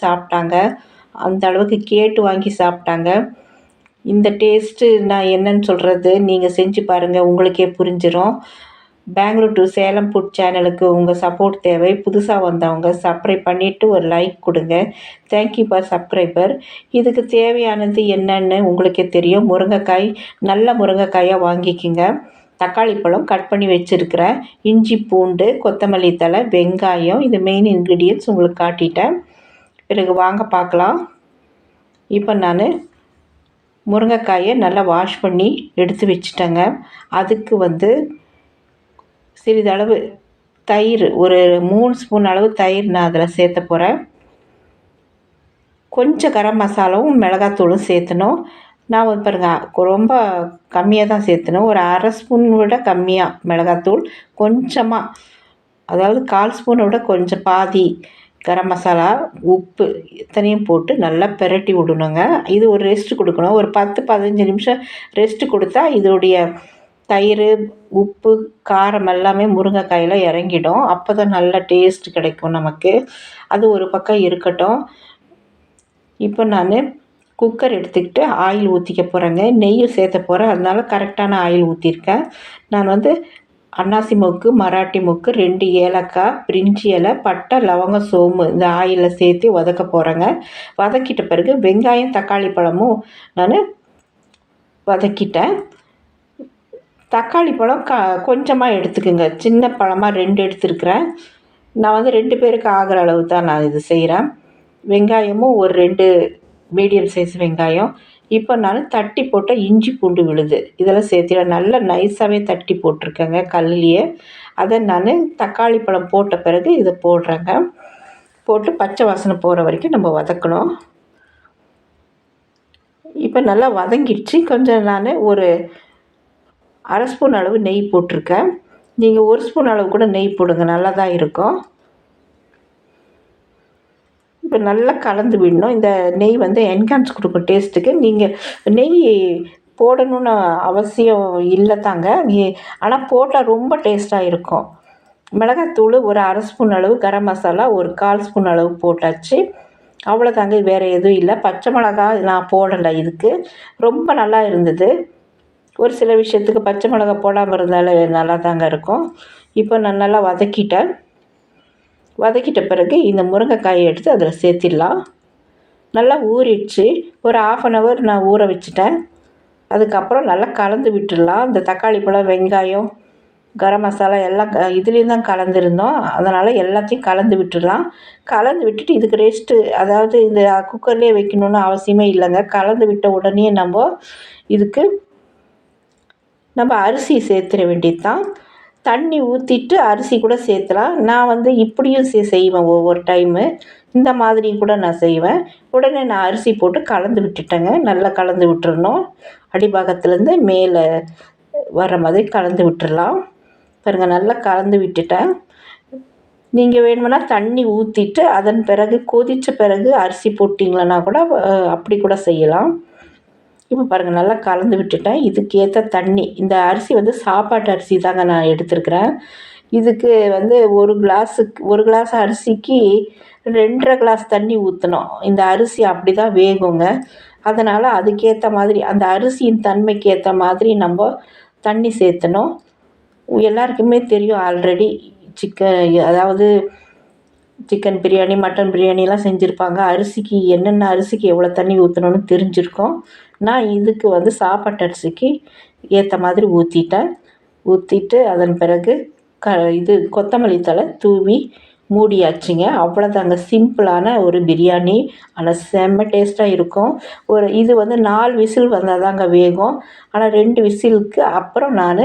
சாப்பிட்டாங்க. அந்த அளவுக்கு கேட்டு வாங்கி சாப்பிட்டாங்க. இந்த டேஸ்ட்டு நான் என்னன்னு சொல்கிறது நீங்கள் செஞ்சு பாருங்கள் உங்களுக்கே புரிஞ்சிடும் பெங்களூர் டு சேலம் ஃபுட் சேனலுக்கு உங்கள் சப்போர்ட் தேவை. புதுசாக வந்தவங்க சப்ஸ்கிரைப் பண்ணிவிட்டு ஒரு லைக் கொடுங்க. தேங்க்யூ ஃபார் சப்ஸ்கிரைபர் இதுக்கு தேவையானது என்னன்னு உங்களுக்கே தெரியும். முருங்கைக்காய் நல்ல முருங்கைக்காயாக வாங்கிக்கிங்க. தக்காளி பழம் கட் பண்ணி வச்சுருக்கிறேன். இஞ்சி பூண்டு கொத்தமல்லி தழை வெங்காயம் இது மெயின் இன்க்ரீடியன்ட்ஸ் உங்களுக்கு காட்டிட்டேன். பிறகு வாங்க பார்க்கலாம். இப்போ நான் முருங்கைக்காயை நல்லா வாஷ் பண்ணி எடுத்து வச்சுட்டேங்க. அதுக்கு வந்து சிறிதளவு தயிர் ஒரு மூணு ஸ்பூன் அளவு தயிர் நான் அதில் சேர்த்த போகிறேன் கொஞ்சம் கரம் மசாலாவும் மிளகாத்தூளும் சேர்த்தணும். நான் வந்து பாருங்கள் ரொம்ப கம்மியாக தான் சேர்த்தணும். ஒரு அரை ஸ்பூன் விட கம்மியாக மிளகாத்தூள். கொஞ்சமாக அதாவது கால் ஸ்பூனை விட கொஞ்சம் பாதி கரம் மசாலா உப்பு இத்தனையும் போட்டு நல்லா பிரட்டி விடணுங்க. இது ஒரு ரெஸ்ட்டு கொடுக்கணும். ஒரு பத்து பதினஞ்சு நிமிஷம் ரெஸ்ட்டு கொடுத்தா இதோடைய தயிர் உப்பு காரம் எல்லாமே முருங்கைக்காயில் இறங்கிடும். அப்போ தான் நல்ல டேஸ்ட் கிடைக்கும் நமக்கு. அது ஒரு பக்கம் இருக்கட்டும். இப்போ நான் குக்கர் எடுத்துக்கிட்டு ஆயில் ஊற்றிக்க போகிறேங்க நெய்யும் சேர்த்த போகிறேன் அதனால கரெக்டான ஆயில் ஊற்றிருக்கேன் நான் வந்து அன்னாசி மொக்கு மராட்டி மொக்கு ரெண்டு ஏலக்காய் பிரிஞ்சி இலை பட்டை லவங்கம் சோம்பு இந்த ஆயிலில் சேர்த்து வதக்க போகிறேங்க வதக்கிட்ட பிறகு வெங்காயம் தக்காளி பழமும் நான் வதக்கிட்டேன். தக்காளி பழம் க கொஞ்சமாக எடுத்துக்கோங்க. சின்ன பழமாக ரெண்டு எடுத்துருக்குறேன். நான் வந்து ரெண்டு பேருக்கு ஆகிற அளவு தான் நான் இது செய்கிறேன் வெங்காயமும் ஒரு ரெண்டு மீடியம் சைஸ் வெங்காயம். இப்போ நான் தட்டி போட்ட இஞ்சி பூண்டு விழுது. இதெல்லாம் சேர்த்து நல்லா நைஸாகவே தட்டி போட்டிருக்கேங்க கல்லுலேயே. அதை நான் தக்காளி பழம் போட்ட பிறகு இதை போடுறேங்க. போட்டு பச்சை வாசனை போகிற வரைக்கும் நம்ம வதக்கணும். இப்போ நல்லா வதங்கிடுச்சு. கொஞ்சம் நான் ஒரு அரை ஸ்பூன் அளவு நெய் போட்டிருக்கேன். நீங்கள் ஒரு ஸ்பூன் அளவு கூட நெய் போடுங்க. நல்லா தான் இருக்கும். இப்போ நல்லா கலந்து விடணும். இந்த நெய் வந்து என்ஹான்ஸ் கொடுக்கும் டேஸ்ட்டுக்கு நீங்கள் நெய் போடணும்னு அவசியம் இல்லை தாங்க. ஆனால் போட்டால் ரொம்ப டேஸ்ட்டாக இருக்கும். மிளகாத்தூள் ஒரு அரை ஸ்பூன் அளவு கரம் மசாலா ஒரு கால் ஸ்பூன் அளவு போட்டாச்சு. அவ்வளோதாங்க வேறு எதுவும் இல்லை. பச்சை மிளகா நான் போடலை இதுக்கு. ரொம்ப நல்லா இருந்தது. ஒரு சில விஷயத்துக்கு பச்சை மிளகா போடாமல் இருந்தாலே நல்லா தாங்க இருக்கும். இப்போ நான் நல்லா வதக்கிட்டேன். வதக்கிட்ட பிறகு இந்த முருங்கைக்காயை எடுத்து அதில் சேர்த்திடலாம். நல்லா ஊறிடுச்சு. ஒரு ஆஃப் அன் ஹவர் நான் ஊற வச்சுட்டேன். அதுக்கப்புறம் நல்லா கலந்து விட்டுடலாம். இந்த தக்காளி பழம் வெங்காயம் கரம் மசாலா எல்லாம் இதுலேயும் தான் கலந்துருந்தோம். அதனால் எல்லாத்தையும் கலந்து விட்டுடலாம். கலந்து விட்டுட்டு இதுக்கு ரெஸ்ட்டு அதாவது இந்த குக்கர்லேயே வைக்கணுன்னு அவசியமே இல்லைங்க. கலந்து விட்ட உடனே நம்ம இதுக்கு நம்ம அரிசி சேர்த்துட வேண்டியது தான் தண்ணி ஊற்றிட்டு அரிசி கூட சேர்த்துலாம். நான் வந்து இப்படியும் செய்வேன் ஒவ்வொரு டைமு இந்த மாதிரி கூட நான் செய்வேன். உடனே நான் அரிசி போட்டு கலந்து விட்டுட்டேங்க. நல்லா கலந்து விட்டுறணும். அடிபாகத்துலேருந்து மேலே வர மாதிரி கலந்து விட்டுடலாம் பாருங்கள் நல்லா கலந்து விட்டுட்டேன். நீங்கள் வேணுமுன்னா தண்ணி ஊற்றிட்டு அதன் பிறகு கொதித்த பிறகு அரிசி போட்டிங்களன்னா கூட அப்படி கூட செய்யலாம். இப்போ பாருங்கள் நல்லா கலந்து விட்டுட்டேன். இதுக்கேற்ற தண்ணி இந்த அரிசி வந்து சாப்பாட்டு அரிசி தாங்க நான் எடுத்துருக்குறேன். இதுக்கு வந்து ஒரு கிளாஸுக்கு ஒரு கிளாஸ் அரிசிக்கு ரெண்டரை கிளாஸ் தண்ணி ஊற்றணும் இந்த அரிசி அப்படி தான் வேகுங்க. அதனால் அதுக்கேற்ற மாதிரி அந்த அரிசியின் தன்மைக்கு ஏற்ற மாதிரி நம்ம தண்ணி சேர்த்தணும். எல்லாருக்குமே தெரியும் ஆல்ரெடி சிக்கன் அதாவது சிக்கன் பிரியாணி மட்டன் பிரியாணிலாம் செஞ்சுருப்பாங்க. அரிசிக்கு என்னென்ன அரிசிக்கு எவ்வளோ தண்ணி ஊற்றணுன்னு தெரிஞ்சிருக்கோம். நான் இதுக்கு வந்து சாப்பாட்டு அரிசிக்கு ஏற்ற மாதிரி ஊற்றிட்டேன் ஊற்றிட்டு அதன் பிறகு க இது கொத்தமல்லி தழை தூவி மூடியாச்சுங்க. அவ்வளோதாங்க சிம்பிளான ஒரு பிரியாணி. ஆனால் செம்ம டேஸ்ட்டாக இருக்கும். ஒரு இது வந்து நாலு விசில் வந்தால் தாங்க வேகும். ஆனால் ரெண்டு விசிலுக்கு அப்புறம் நான்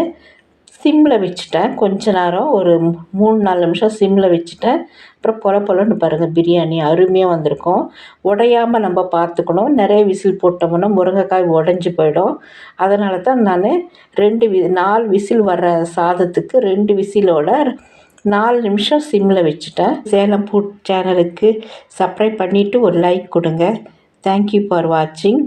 சிம்மில் வச்சுட்டேன். கொஞ்ச நேரம் ஒரு மூணு நாலு நிமிஷம் சிம்மில் வச்சுட்டேன். அப்புறம் பொல பொலன்னு பாருங்கள் பிரியாணி அருமையாக வந்திருக்கும். உடையாமல் நம்ம பார்த்துக்கணும். நிறைய விசில் போட்டோம்னா முருங்கைக்காய் உடஞ்சி போயிடும். அதனால தான் நான் ரெண்டு வி நாலு விசில் வர்ற சாதத்துக்கு ரெண்டு விசிலோட நாலு நிமிஷம் சிம்மில் வச்சுட்டேன். சேலம் ஃபுட் சேனலுக்கு சப்ஸ்கிரைப் பண்ணிவிட்டு ஒரு லைக் கொடுங்க. தேங்க்யூ ஃபார் வாட்சிங்